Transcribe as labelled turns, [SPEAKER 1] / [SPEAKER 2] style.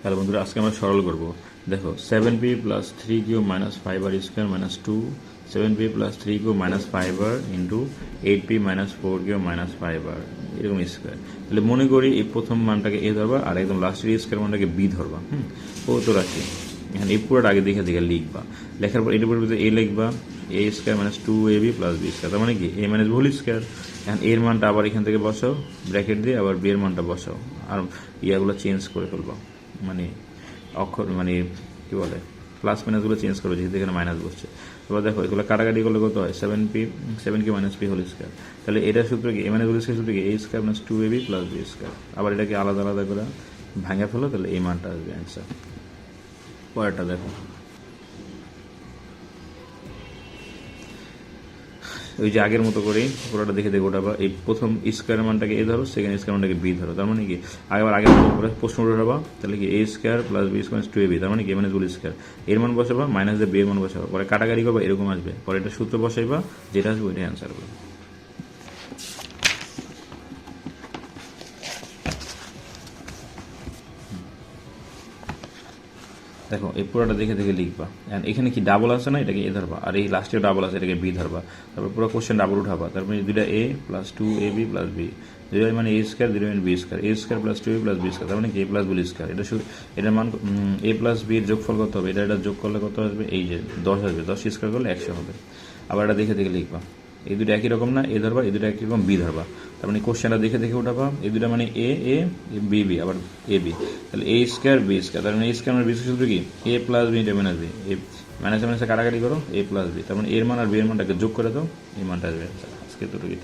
[SPEAKER 1] তাহলে বন্ধুরা, আজকে আমরা সরল করব। দেখো seven P plus three Q minus five R square minus two seven P plus three Q minus five R into eight P minus four Q minus five R এরকম square তাহলে মনে করি এই প্রথম মানটাকে এ ধরবা আর একদম লাস্টের স্কোয়ার মানটাকে বি ধরবা, হুম? ও তো রাখি। এখানে এই পুরোটা আগে দেখে দেখে লিখবা। লেখার পর এটার পরিবর্তে এ লিখবা A square minus two A B plus B square তার মানে কি? এ মাইনাস হোল স্কোয়ার এখন এর মানটা আবার এখান থেকে বসাও ব্র্যাকেট দিয়ে আবার বি এর মানটা বসাও, আর ইয়াগুলো চেঞ্জ করে ফেলবা। মানে অক্ষর মানে কি বলে প্লাস মাইনাসগুলো চেঞ্জ করবে যেহেতু এখানে মাইনাস বসছে। এবার দেখো, এগুলো কাটাকাটি করলে কত হয়? Seven P seven K minus P whole square তাহলে এটা সূত্র কি? এ মাইনাস হোল স্কোয়ার সূত্র কি? A square minus two A B plus B square আবার এটাকে আলাদা আলাদা করে ভাঙা ফেলো তাহলে এই মানটা আসবে অ্যান্সার পরেরটা দেখো। ওই যে আগের মতো করেই পুরোটা দেখে দেখে ওটা বা এই প্রথম স্কোয়ার মানটাকে এ ধরো, সেকেন্ড স্কোয়ার মানটাকে বি ধরো। তার মানে কি? আগেবার আগের মতো করে প্রশ্ন উঠাবা তাহলে কি A square plus B square two A B তার মানে কি? মানে গুলি স্কোয়ার এর মান বসাবা মাইনাস দিয়ে বি এর মান বসাবা। পরে কাটাকাটি করবা, এরকম আসবে। পরে এটা সূত্র বসাইবা, যেটা আসবে ওইটাই অ্যান্সার করবে। দেখো, এই পুরোটা দেখে দেখে লিখবা। And এখানে কি ডাবল আছে না, এটাকে এ ধরবা। আর এই লাস্টে ডাবল আছে, এটাকে বি ধরবা। তারপর পুরো কোশ্চেন ডাবল উঠাবা। তারপরে দুইটা A plus two A B plus B দুইটা মানে এ স্কোয়ার দুইটা মানে B square A square plus two A plus B square তার মানে কি? এ প্লাস বি স্কোয়ার এটা শুধু এটার মান এ প্লাস বি এর যোগফল কত হবে? এটা এটা যোগ করলে কত আসবে? এই যে দশ আসবে। দশ স্কোয়ার করলে একশো হবে। আবার এটা দেখে দেখে লিখবা। এই দুটো একই রকম না, এ ধরবা, এই দুটো একই রকম, বি ধরবা। তার মানে কোশ্চেনটা দেখে দেখে উঠাবা, এই দুটা মানে এ এ, বি বি, আবার এ, বি। তাহলে এ স্কোয়ার বি স্কোয়ার তার মানে এ স্কোয়ার মানে বি সূত্র কি? এ প্লাস বি এটা মাইনাস বি। এ মাইনাস মাইনাসে কাটাকাটি করো, এ প্লাস বি। তার মানে এর মান আর বি এর মানটাকে যোগ করে দাও এই মানটা আসবে। আজকে দুটো কি